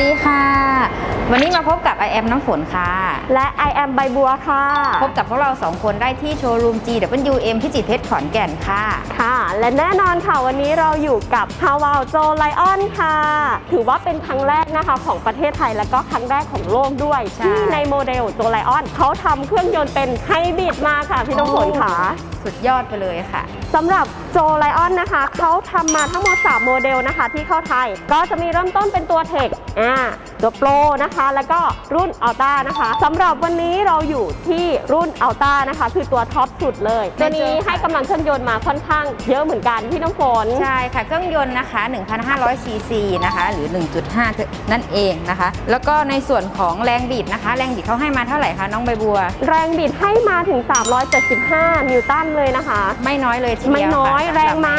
ดีค่ะ วันนี้มาพบกับ I am น้ำฝนค่ะ และ I am ใบบัวค่ะ พบกับพวกเราสองคนได้ที่โชว์รูม GWM พิจิตรเพชรขอนแก่นค่ะ ค่ะ และแน่นอนค่ะวันนี้เราอยู่กับฮาวาวโจไลออนค่ะ ถือว่าเป็นครั้งแรกนะคะของประเทศไทยและก็ครั้งแรกของโลกด้วย ใช่ ที่ในโมเดลโจไลออนเขาทำเครื่องยนต์เป็นไฮบริดมาค่ะพี่น้ำฝนค่ะ สุดยอดไปเลยค่ะ สำหรับโจไลออนนะคะ เขาทำมาทั้งหมด 3 โมเดลนะคะ ที่เข้าไทย ก็จะมีเริ่มต้นเป็นตัวเทคอ่าตัวโปรนะคะ แล้วก็รุ่นอัลต้านะคะสำหรับวันนี้เราอยู่ที่รุ่นอัลต้านะคะ คือตัวท็อปสุดเลยไม่ตัวเจอนี้ค่ะให้กำลังเครื่องยนต์มาค่อนข้างเยอะเหมือนกันพี่น้ำฝน ใช่ค่ะ เครื่องยนต์นะคะ 1,500 ซีซีนะคะ หรือ 1.5 นั่นเองนะคะ แล้วก็ในส่วนของแรงบิดนะคะ แรงบิดเขาให้มาเท่าไหร่คะน้องใบบัว แรงบิดให้มาถึง 375 นิวตันเลยนะคะ ไม่น้อยเลยทีเดียวไม่น้อยค่ะแรงม้า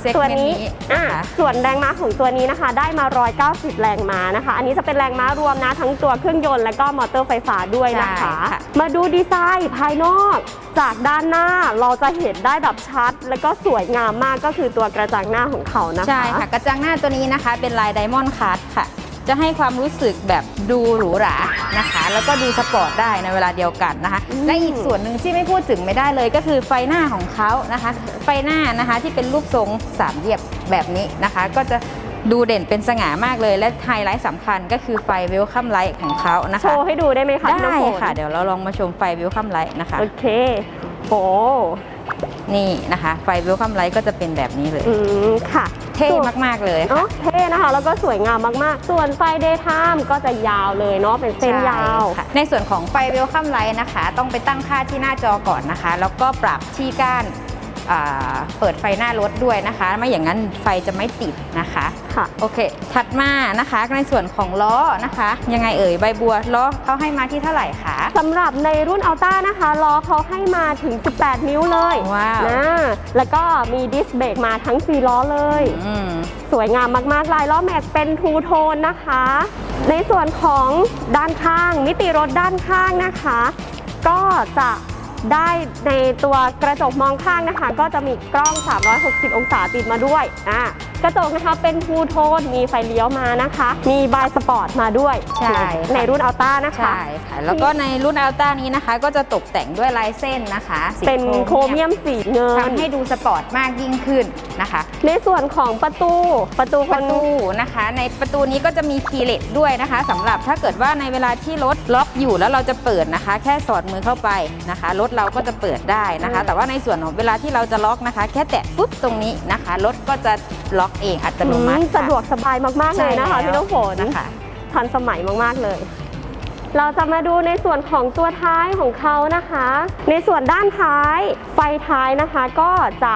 เซกตัวเมนต์นี้นี้อ่านะคะ ส่วนแรงม้าของตัวนี้นะคะ ได้มา 190 แรงม้านะคะ อันนี้จะเป็นแรงม้ารวมนะทั้งตัวเครื่องยนต์และก็มอเตอร์ไฟฟ้าด้วยนะคะ ใช่ค่ะ มาดูดีไซน์ภายนอก จากด้านหน้าเราจะเห็นได้แบบชัด และก็สวยงามมากก็คือตัวกระจังหน้าของเขานะคะ ใช่ค่ะ กระจังหน้าตัวนี้นะคะ เป็นลายไดมอนด์คัตค่ะ จะให้ความรู้สึกแบบดูหรูหรานะคะ แล้วก็ดูสปอร์ตได้ในเวลาเดียวกันนะคะอืมและอีกส่วนหนึ่งที่ไม่พูดถึงไม่ได้เลยก็คือไฟหน้าของเขานะคะ ไฟหน้านะคะที่เป็นรูปทรงสามเหลี่ยมแบบนี้นะคะ ก็จะดูเด่นเป็นสง่ามากเลยและไฮไลท์สำคัญก็คือไฟเวลคัมไลท์ของเขานะโชคะว์ให้ดูได้ไหมคะพี่ได้น้ำฝนค่ะ เดี๋ยวเราลองมาชมไฟเวลคัมไลท์นะคะ โอเคโอ้ นี่นะคะ ไฟเวลคัมไลท์ก็จะเป็นแบบนี้เลย อืมค่ะเท่มาก ๆ เลยเนาะค่ะเท่นะคะ แล้วก็สวยงามมาก ๆ ส่วนไฟเดย์ไทม์ก็จะยาวเลยเนาะเป็นเส้นยาว ใช่ค่ะในส่วนของไฟเวลคัมไลท์นะคะ ต้องไปตั้งค่าที่หน้าจอก่อนนะคะ แล้วก็ปรับที่ก้านอ่า เปิดไฟหน้ารถด้วยนะคะ ไม่อย่างนั้นไฟจะไม่ติดนะคะค่ะโอเค ถัดมานะคะในส่วนของล้อนะคะ ยังไงเอ่ยใบบัวล้อเขาให้มาที่เท่าไหร่คะสำหรับในรุ่นอัลต้านะคะล้อเขาให้มาถึง 18 นิ้วเลยว้าวนะแล้วก็มีดิสเบรกมาทั้ง4ล้อเลยอืมสวยงามมากๆลายล้อแม็กเป็นทูโทนนะคะ ในส่วนของด้านข้างมิติรถด้านข้างนะคะ ก็จะ ได้ในตัวกระจกมองข้างนะคะ ก็จะมีกล้อง 360 องศาติดมาด้วยอะ กระจกนะคะเป็นทูโทนมีไฟเลี้ยวมานะคะ มีบายสปอร์ตมาด้วยใช่ค่ะในรุ่นอัลต้านะคะใช่ค่ะแล้วก็ในรุ่นอัลต้านี้นะคะ ก็จะตกแต่งด้วยลายเส้นนะคะสีเป็นโครเมียมสีเงินทำให้ดูสปอร์ตมากยิ่งขึ้นนะคะ ในส่วนของประตูประตูประตูนะคะ ในประตูนี้ก็จะมีคีย์เลสด้วยนะคะสำหรับถ้าเกิดว่าในเวลาที่รถล็อกอยู่แล้วเราจะเปิดนะคะ แค่สอดมือเข้าไปนะคะรถเราก็จะเปิดได้นะคะ แต่ว่าในส่วนของเวลาที่เราจะล็อกนะคะ แค่แตะปุ๊บตรงนี้นะคะรถก็จะล็อกเองอัตโนมัติอืมสะดวกสบายมากๆเลยนะคะใช่พี่น้องฝนนะคะทันสมัยมากๆเลยเราจะมาดูในส่วนของตัวท้ายของเขานะคะ ในส่วนด้านท้ายไฟท้ายนะคะ ก็จะ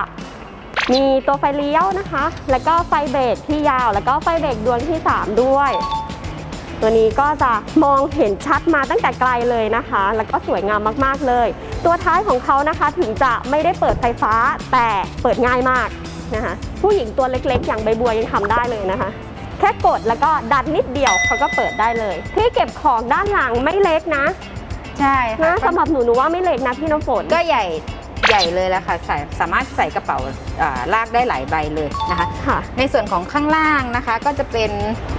มีตัวไฟเลี้ยวนะคะ แล้วก็ไฟเบรกที่ยาว แล้วก็ไฟเบรกดวงที่ 3 ด้วย ตัวนี้ก็จะมองเห็นชัดมาตั้งแต่ไกลเลยนะคะ แล้วก็สวยงามมากๆเลย ตัวท้ายของเขานะคะถึงจะไม่ได้เปิดไฟฟ้าแต่เปิดง่ายมาก นะคะ ผู้หญิงตัวเล็กๆ อย่างใบบัวยังทำได้เลยนะคะ แค่กดแล้วก็ดันนิดเดียวเขาก็เปิดได้เลย ที่เก็บของด้านหลังไม่เล็กนะ ใช่ค่ะนะสำหรับหนูหนูว่าไม่เล็กนะพี่น้ำฝนก็ใหญ่ ใหญ่เลยแหละค่ะใส่สามารถใส่กระเป๋าอ่าลากได้หลายใบเลยนะคะ ค่ะ ในส่วนของข้างล่างนะคะก็จะเป็น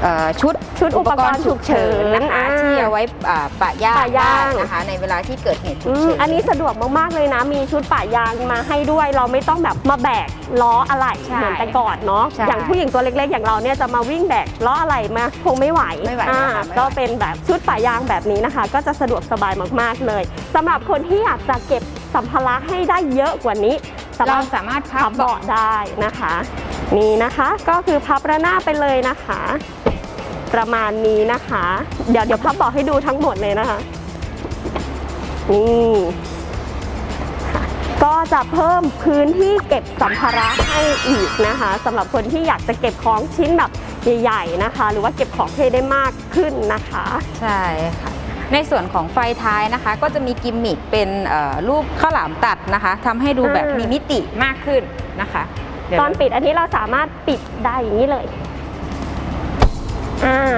เอ่อชุดชุดอุปกรณ์ฉุกเฉินนะคะอ่าที่เอาไว้อ่าปะย่างปะย่าง ได้นะคะ ในเวลาที่เกิดเหตุฉุอืกมเฉิน อันนี้สะดวกมาก ๆ เลยนะ มีชุดป่ายางมาให้ด้วย เราไม่ต้องแบบมาแบกล้ออะไหล่ใช่เหมือนแต่ก่อนเนาะ ใช่อย่างผู้หญิงตัวเล็ก ๆ อย่างเราเนี่ยจะมาวิ่งแบกล้ออะไหล่มาคงไม่ไหวไม่ไหวอ่านะคะไม่ไหว ก็เป็นแบบชุดป่ายางแบบนี้นะคะ ก็จะสะดวกสบายมาก ๆ เลยสำหรับคนที่อยากจะเก็บ สัมภาระให้ได้เยอะกว่านี้สาเรามารถสามารถพัพับบเบาะเบาะได้นะคะ นี่นะคะก็คือพับระนาบไปเลยนะคะ ประมาณนี้นะคะ เดี๋ยวเดี๋ยวพับเบาะให้ดูทั้งหมดเลยนะคะนี่ค่ะก็จะเพิ่มพื้นที่เก็บสัมภาระให้อีกนะคะสำหรับคนที่อยากจะเก็บของชิ้นแบบใหญ่ๆนะคะ หรือว่าเก็บของให้ได้มากขึ้นนะคะ ใช่ค่ะ ในส่วนของไฟท้ายนะคะ ก็จะมีกิมมิคเป็นเอ่อรูปข้าวหลามตัดนะคะทำให้ดูแบบอ่ามีมีมิติมากขึ้นนะคะเดี๋ยวตอนปิดอันนี้เราสามารถปิดได้อย่างนี้เลยอ่า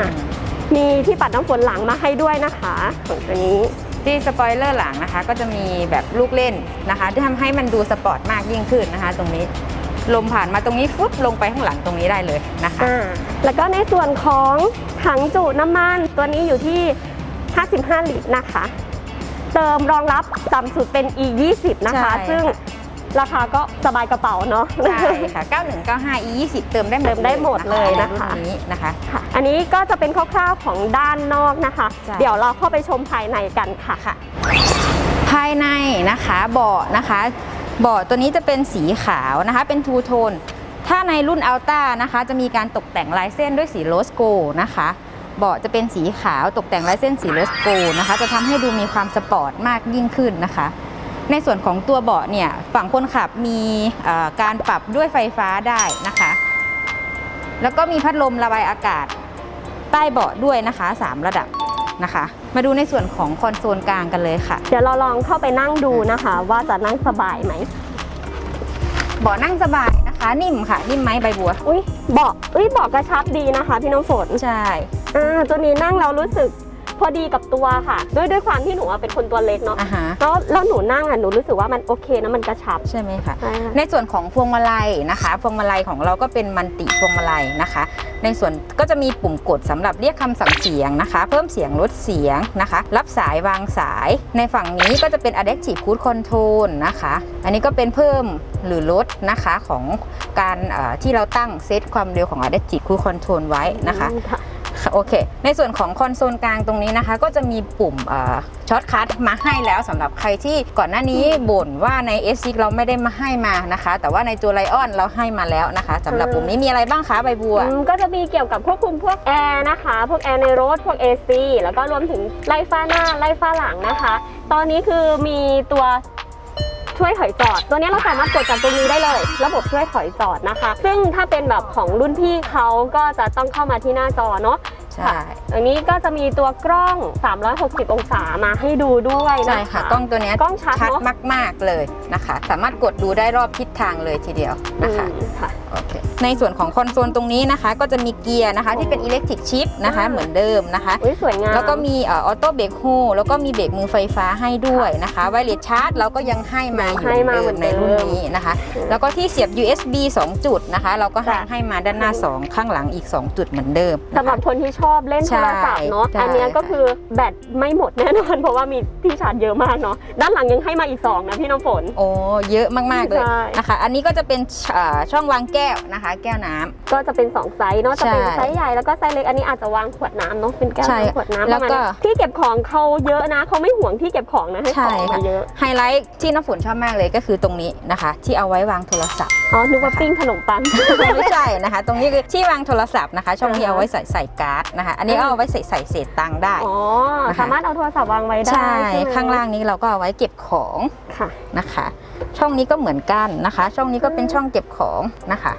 มีที่ปัดน้ำฝนหลังมาให้ด้วยนะคะของตัวนี้ที่สปอยเลอร์หลังนะคะ ก็จะมีแบบลูกเล่นนะคะที่ทำให้มันดูสปอร์ตมากยิ่งขึ้นนะคะ ตรงนี้ลมผ่านมาตรงนี้ฟึบลงไปข้างหลังตรงนี้ได้เลยนะคะอ่าแล้วก็ในส่วนของถังจุน้ำมันตัวนี้อยู่ที่ 55 ลิตรนะคะ เติมรองรับต่ำสุดเป็น e 20นะคะ ใช่ ซึ่งราคาก็สบายกระเป๋าเนาะ ใช่ค่ะ 9195 e 20เติมได้เติมได้หมดเลยนะคะรุ่นนี้นะคะ ค่ะอันนี้ก็จะเป็นคร่าวๆของด้านนอกนะคะ ใช่ เดี๋ยวเราเข้าไปชมภายในกันค่ะค่ะ ภายในนะคะเบาะนะคะเบาะตัวนี้จะเป็นสีขาวนะคะ เป็นทูโทน ถ้าในรุ่นอัลต้านะคะ จะมีการตกแต่งลายเส้นด้วยสีโรสโกนะคะ เบาะจะเป็นสีขาวตกแต่งลายเส้นสีโรสโกนะคะ จะทำให้ดูมีความสปอร์ตมากยิ่งขึ้นนะคะ ในส่วนของตัวเบาะเนี่ยฝั่งคนขับมีเอ่อการปรับด้วยไฟฟ้าได้นะคะ แล้วก็มีพัดลมระบายอากาศใต้เบาะด้วยนะคะ 3 ระดับนะคะ มาดูในส่วนของคอนโซลกลางกันเลยค่ะ เดี๋ยวเราลองเข้าไปนั่งดูนะคะ ว่าจะนั่งสบายไหมเบาะนั่งสบาย นะคะนิ่มค่ะนิ่มไหมใบบัว อุ้ยเบาะอุ้ยเบาะกระชับดีนะคะ พี่น้ำฝน ใช่ อ่าตัวนี้นั่งเรารู้สึก พอดีกับตัวค่ะ ด้วยด้วยความที่หนูอะเป็นคนตัวเล็กเนาะอ่าฮะ แล้วแล้วหนูนั่งอะหนูรู้สึกว่ามันโอเคนะมันกระชับ ใช่ไหมคะ ใช่ค่ะ ในส่วนของพวงมาลัยนะคะ พวงมาลัยของเราก็เป็นมันติพวงมาลัยนะคะ ในส่วนก็จะมีปุ่มกดสำหรับเรียกคำสั่งเสียงนะคะ เพิ่มเสียงลดเสียงนะคะ รับสายวางสาย ในฝั่งนี้ก็จะเป็น adaptive cruise control นะคะ อันนี้ก็เป็นเพิ่มหรือลดนะคะของการเอ่อที่เราตั้งเซตความเร็วของ adaptive cruise control ไว้นะคะ อืม ค่ะโอเค ในส่วนของคอนโซลกลางตรงนี้นะคะ ก็จะมีปุ่มช็อตคัทมาให้แล้วสำหรับใครที่ก่อนหน้านี้บ่นว่าใน s อเราไม่ได้มาให้มานะคะ แต่ว่าในตัวไลออนเราให้มาแล้วนะคะสำหรับปุ่มนี้มีอะไรบ้างคะใบบัว ก็จะมีเกี่ยวกับควบคุมพวกแอร์นะคะ พวกแอร์ในรถพวก AC แล้วก็รวมถึงไล่ฟ้าหน้าไล่ฟ้าหลังนะคะ ตอนนี้คือมีตัวช่วยถอยจอด ตัวนี้เราสามารถกดจากตรงนี้ได้เลย ระบบช่วยถอยจอดนะคะ ซึ่งถ้าเป็นแบบของรุ่นพี่เขาก็จะต้องเข้ามาที่หน้าจอเนาะ ใช่ อันนี้ก็จะมีตัวกล้อง 360 องศามาให้ดูด้วยนะคะใช่ค่ะ กล้องตัวเนี้ยกล้องชัดเนอะมาก ๆ เลยนะคะ สามารถกดดูได้รอบทิศทางเลยทีเดียวนะคะอืมค่ะโอเคในส่วนของคอนโซลตรงนี้นะคะ ก็จะมีเกียร์นะคะที่เป็นอิเล็กทริกชิปนะคะอ่าเหมือนเดิมนะคะอุ้ยสวยงามแล้วก็มีออโต้เบรกโฮแล้วก็มีเบรกมือไฟฟ้าให้ด้วยนะคะไวเลสชาร์จเราก็ยังให้มาอยู่ให้มาเดิเหมืมอนในเดิมรุ่นนี้นะคะ แล้วก็ที่เสียบ USB 2 จุดนะคะ เราก็ให้จ้ะให้มาด้านหน้า 2 ข้างหลังอีก 2 จุดเหมือนเดิมสำหรับคนที่ชอบเล่นโทรศัพท์เนาะใช่อันเนี้ยก็คือแบตไม่หมดแน่นอน เพราะว่ามีที่ชาร์จเยอะมากเนาะด้านหลังยังให้มาอีก2นะพี่น้ำฝนโอ้เยอะมากๆเลยใช่นะคะ อันนี้ก็จะเป็นเอ่อช่องวางแก้วนะคะ แก้วน้ำก็จะเป็น 2 ไซส์เนาะจะเป็นใช่ไซส์ใหญ่แล้วก็ไซส์เล็กอันนี้อาจจะวางขวดน้ำเนาะเป็นแก้วใช่น้ำขวดน้ำแล้ปวระมาณก็นี้ที่เก็บของเขาเยอะนะเขาไม่ห่วงที่เก็บของนะให้ขใช่องมาค่ะเยอะไฮไลท์ที่น้ำฝนชอบมากเลยก็คือตรงนี้นะคะ ที่เอาไว้วางโทรศัพท์อ๋อนึกว่าปิ้งขนมปังไม่ใช่นะคะ ตรงนี้คือที่วางโทรศัพท์นะคะ ช่องนี้อ่าฮะเอาไว้ใส่ใส่การ์ดนะคะ อันนี้ก็เอาไว้ใส่ใส่เศษตังค์ได้ อ๋อ นะคะ สามารถเอาโทรศัพท์วางไว้ได้ใช่ใช่ไหมข้างล่างนี้เราก็เอาไว้เก็บของค่ะนะคะ ช่องนี้ก็เหมือนกันนะคะ ช่องนี้ก็เป็นช่องเก็บของนะคะ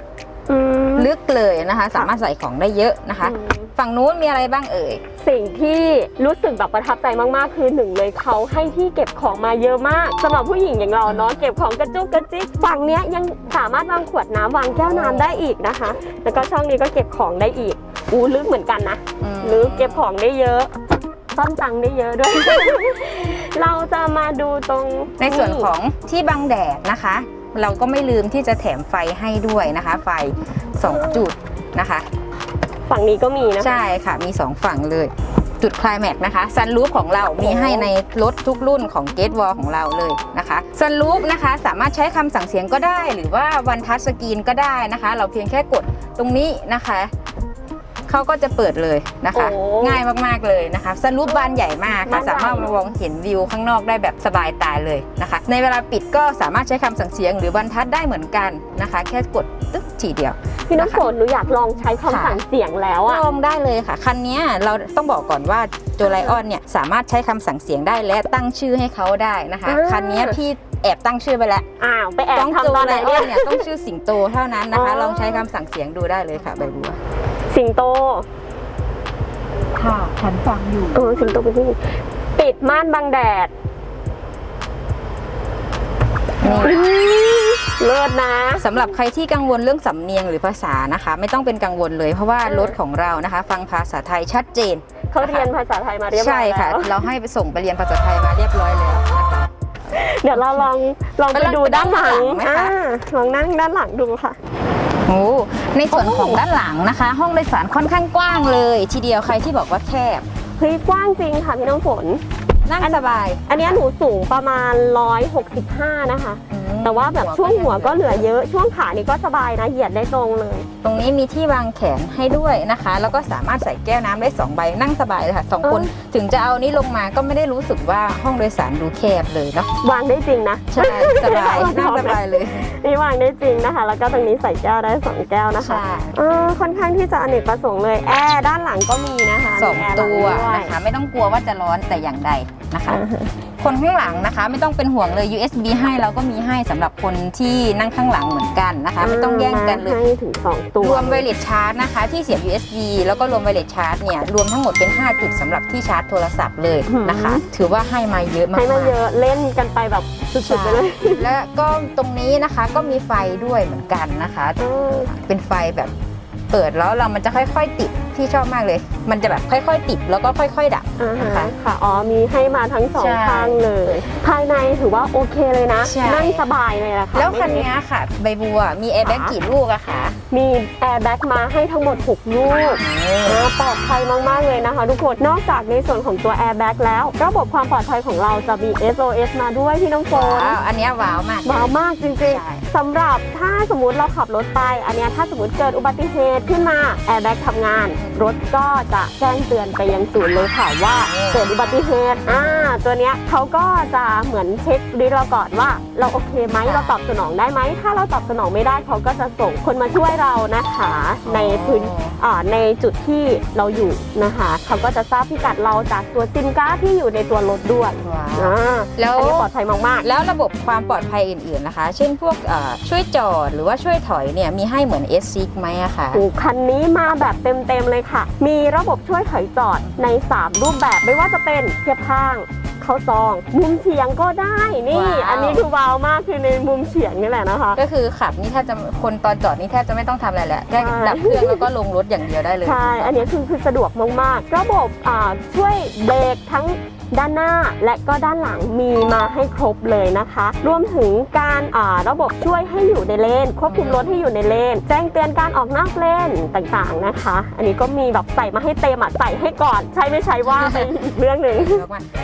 อืม ลึกเลยนะคะ สามารถใส่ของได้เยอะนะคะ อืม ฝั่งนู้นมีอะไรบ้างเอ่ย สิ่งที่รู้สึกแบบประทับใจมากๆ คือหนึ่งเลยเขาให้ที่เก็บของมาเยอะมากสำหรับผู้หญิงอย่างเราเนาะเก็บของกระจุกกระจิกฝั่งเนี้ยยังสามารถวางขวดน้ำวางแก้วน้ำได้อีกนะคะ แล้วก็ช่องนี้ก็เก็บของได้อีก อู้ลึกเหมือนกันนะอืมลึกเก็บของได้เยอะซ่อนตังค์ได้เยอะด้วย เราจะมาดูตรงในส่วนของที่บังแดดนะคะ เราก็ไม่ลืมที่จะแถมไฟให้ด้วยนะคะ ไฟ 2 จุดนะคะ ฝั่งนี้ก็มีนะคะใช่ค่ะมี 2 ฝั่งเลย จุดคลายแม็กนะคะซันรูฟของเรามีให้ในรถทุกรุ่นของเกตวอลของเราเลยนะคะซันรูฟนะคะสามารถใช้คำสั่งเสียงก็ได้ หรือว่าวันทัชสกรีนก็ได้นะคะ เราเพียงแค่กดตรงนี้นะคะ เขาก็จะเปิดเลยนะคะ โอ้ง่ายมากๆเลยนะคะซันรูฟบานใหญ่มากค่ะบานใหญ่ สามารถมองเห็นวิวข้างนอกได้แบบสบายตาเลยนะคะ ในเวลาปิดก็สามารถใช้คำสั่งเสียงหรือบรรทัดได้เหมือนกันนะคะ แค่กดตึ๊กทีเดียว พี่น้ำฝนหนูอยากลองใช้คำสั่งเสียงแล้วอะลองได้เลยค่ะ คันเนี้ยเราต้องบอกก่อนว่าโจไลออนเนี่ยสามารถใช้คำสั่งเสียงได้และตั้งชื่อให้เขาได้นะคะ อ่า คันเนี้ยพี่แอบตั้งชื่อไปแล้ว อ้าวไปแอบต้องโจทำตอนไลไหนออเนี่ยนเนี่ยต้องชื่อสิงโตเท่านั้นนะคะ อ๋อ ลองใช้คำสั่งเสียงดูได้เลยค่ะใบบัว สิงโตค่ะ ฉันฟังอยู่ เออสิงโตเป็นผู้หญิงปิดม่านบังแดดนี่เลิศนะ สำหรับใครที่กังวลเรื่องสำเนียงหรือภาษานะคะ ไม่ต้องเป็นกังวลเลยเพราะว่าอืมรถของเรานะคะ ฟังภาษาไทยชัดเจนเขาเรียนภาษาไทยมาเรียบร้ใช่อยค่ะ แล้วเราให้ไปส่งไปเรียนภาษาไทยมาเรียบร้อยแล้วนะคะ เดี๋ยวเราลองลองไปดูด้านหลังไปด้านหลังไหมคะ อ่าลองนั่งด้านหลังดูค่ะ โอ้ในส่วนโอ้ของด้านหลังนะคะ ห้องโดยสารค่อนข้างกว้างเลย ทีเดียวใครที่บอกว่าแคบเฮ้ยกว้างจริงค่ะพี่น้ำฝนนั่งสบาย อันเนี้ยหนูสูงประมาณ 165 นะคะอืม แต่ว่าแบบช่วงหัวก็เหลือเยอะช่วงขานี่ก็สบายนะเหยียดได้ตรงเลย ตรงนี้มีที่วางแขนให้ด้วยนะคะ แล้วก็สามารถใส่แก้วน้ำได้สองใบนั่งสบายเลยค่ะสองคนเออถึงจะเอานี้ลงมาก็ไม่ได้รู้สึกว่าห้องโดยสารดูแคบเลยเนาะวางได้จริงนะใช่สบายนั่งสบายเลยนี่วางได้จริงนะคะ แล้วก็ตรงนี้ใส่แก้วได้สองแก้วนะคะใช่เออค่อนข้างที่จะอเนกประสงค์เลยแอร์ด้านหลังก็มีนะคะสองมีแร์หลัตัวด้วยนะคะ ไม่ต้องกลัวว่าจะร้อนแต่อย่างใด นะคะอ่าฮะคนข้างหลังนะคะไม่ต้องเป็นห่วงเลย USB ให้เราก็มีให้สำหรับคนที่นั่งข้างหลังเหมือนกันนะคะ ไม่ต้องแย่งกันเลยมาให้ถึง 2 ตัว รวมไวเลสชาร์จนะคะที่เสียบ USB แล้วก็รวมไวเลสชาร์จเนี่ยรวมทั้งหมดเป็น 5 จุดสำหรับที่ชาร์จโทรศัพท์เลยนะคะ ถือว่าให้มาเยอะมากให้มาๆเยอะเล่นกันไปแบบสุดๆไปเลย และก็ตรงนี้นะคะก็มีไฟด้วยเหมือนกันนะคะเออเป็นไฟแบบเปิดแล้วเรามันจะค่อย ๆ ติด ที่ชอบมากเลย มันจะแบบค่อยๆ ติดแล้วก็ค่อย ๆ ดับอ่านะฮะคะค่ะ อ๋อ มีให้มาทั้งสองใช่ข้างเลย ภายในถือว่าโอเคเลยนะ ใช่ นั่งสบายเลยนะคะแล้วคันไม่เนี้ยค่ะ ใบบัวมีแอร์แบ็กกี่ลูกอะคะมีแอร์แบ็กมาให้ทั้งหมด 6 ลูก อ่าปลอดภัยมาก ๆ เลยนะคะทุกคน นอกจากในส่วนของตัวแอร์แบ็กแล้ว ระบบความปลอดภัยของเราจะมี SOS มาด้วยพี่น้องโฟนว้าวอันเนี้ยว้าวมาก ว้าวมากจริง ใช่ ๆสำหรับถ้าสมมติเราขับรถไป อันเนี้ยถ้าสมมติเกิดอุบัติเหตุขึ้นมาแอร์แบ็กทำงาน รถก็จะแจ้งเตือนไปยังศูนย์เลยค่ะว่าเกิดอุบัติเหตุอ่าตัวเนี้ยเขาก็จะเหมือนเช็คดิเราก่อนว่า เราโอเคไหมเราตอบสนองได้ไหมถ้าเราตอบสนองไม่ได้เขาก็จะส่งคนมาช่วยเรานะคะในพื้นอ่าในจุดที่เราอยู่นะคะเขาก็จะทราบพิกัดเราจากตัวซิมการ์ดที่อยู่ในตัวรถด้วยว้าวอ่าแล้วอันนี้ปลอดภัยมากแล้วระบบความปลอดภัยอื่นๆนะคะ เช่นพวกเอ่อช่วยจอดหรือว่าช่วยถอยเนี่ยมีให้เหมือน S6 ไหมอะคะๆโอ้คันนี้มาแบบเต็มๆเลยค่ะ มีระบบช่วยถอยจอดใน 3 รูปแบบไม่ว่าจะเป็นเทียบข้างเข้าซอง มุมเฉียงก็ได้นี่ ว้าว อันนี้คือว้าวมากคือในมุมเฉียงนี่แหละนะคะ ก็คือขับนี่แทบจะคนตอนจอดนี่แทบจะไม่ต้องทำอะไรแล้วแค่ใช่ ดับเครื่องแล้วก็ลงรถอย่างเดียวได้เลย ใช่ อันนี้คือคือสะดวกมากๆ ระบบอ่าช่วยเบรกทั้ง ด้านหน้าและก็ด้านหลังมีมาให้ครบเลยนะคะ รวมถึงการอ่าระบบช่วยให้อยู่ในเลน ควบคุมรถให้อยู่ในเลน แจ้งเตือนการออกนอกเลนต่างๆนะคะ อันนี้ก็มีแบบใส่มาให้เต็มอะใส่ให้ก่อน ใช้ไม่ใช้ว่าไปอีกเรื่องหนึ่ง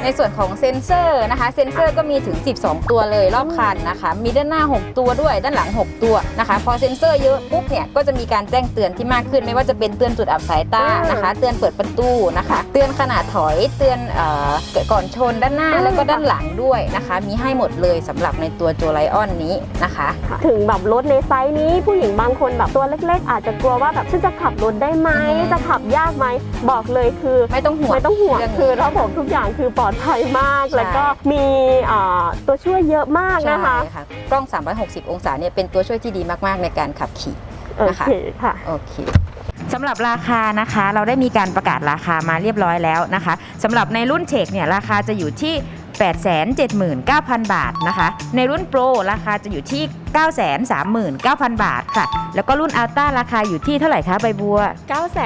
ในส่วนของเซ็นเซอร์นะคะ เซ็นเซอร์ก็มีถึง 12 ตัวเลยรอบคันนะคะ มีด้านหน้า 6 ตัวด้วยด้านหลัง 6 ตัวนะคะ พอเซ็นเซอร์เยอะปุ๊บเนี่ยก็จะมีการแจ้งเตือนที่มากขึ้น ไม่ว่าจะเป็นเตือนจุดอับสายตาอืมนะคะ เตือนเปิดประตูนะคะ เตือนขนาดถอยเตือนเอ่อก่อนชนด้านหน้าอืมแล้วก็ด้านหลังด้วยนะคะ มีให้หมดเลยสำหรับในตัวโจไลออนนี้นะคะ ถึงแบบรถในไซส์นี้ผู้หญิงบางคนแบบตัวเล็ก ๆ อาจจะกลัวว่าแบบฉันจะขับรถได้ไหมอืมจะขับยากไหมบอกเลยคือไม่ต้องห่วงไม่ต้องห่วงเรื่องนี้คือระบบทุกอย่างคือปลอดภัยมากใช่แล้วก็มีอ่าตัวช่วยเยอะมากใช่นะคะค่ะกล้อง 360 องศาเนี่ยเป็นตัวช่วยที่ดีมากๆในการขับขี่โอนะคะเคค่ะโอเค สำหรับราคานะคะ เราได้มีการประกาศราคามาเรียบร้อยแล้วนะคะสำหรับในรุ่นเทคเนี่ยราคาจะอยู่ที่879,000 บาทนะคะ ในรุ่นโปรราคาจะอยู่ที่ 939,000 บาทค่ะ แล้วก็รุ่นอัลต้าราคาอยู่ที่เท่าไหร่คะใบบัว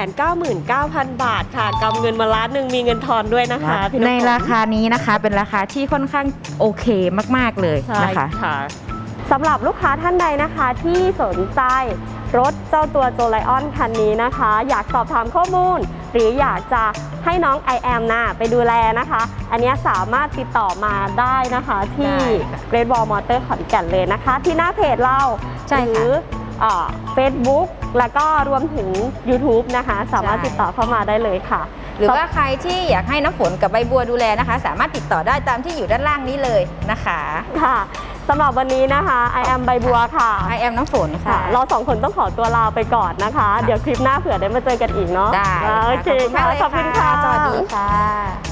999,000 บาทค่ะกำเงินมาล้านหนึ่งมีเงินทอนด้วยนะคะพี่ำฝในราคานี้นะคะเป็นราคาที่ค่อนข้างโอเคมาก ๆ เลยใช่นะคะค่ะสำหรับลูกค้าท่านใดนะคะที่สนใจ รถเจ้าตัวโจไลออนคันนี้นะคะ อยากสอบถามข้อมูล หรืออยากจะให้น้อง i อ m นะไปดูแลนะคะ อันเนี้ยสามารถติดต่อมาได้นะคะที่ได้ค่ะ Great Wall Motor ขอนแก่นเลยนะคะ ที่หน้าเพจเราใช่หค่ะรือเฟซบุ๊กแล้วก็รวมถึง YouTube นะคะ สามารถใช่ติดต่อเข้ามาได้เลยค่ะ หรือว่าใครที่อยากให้น้ำฝนกับใบบัวดูแลนะคะ สามารถติดต่อได้ตามที่อยู่ด้านล่างนี้เลยนะคะ ค่ะ สำหรับวันนี้นะคะ I am ใบบัวค่ะ I am น้ำฝนค่ะค่ะ เราสองคนต้องขอตัวลาไปก่อนนะคะ เดี๋ยวคลิปหน้าเผื่อได้มาเจอกันอีกเนาะได้อ่าโอเคค่ะขอบคุณค่ะ สวัสดีค่ะ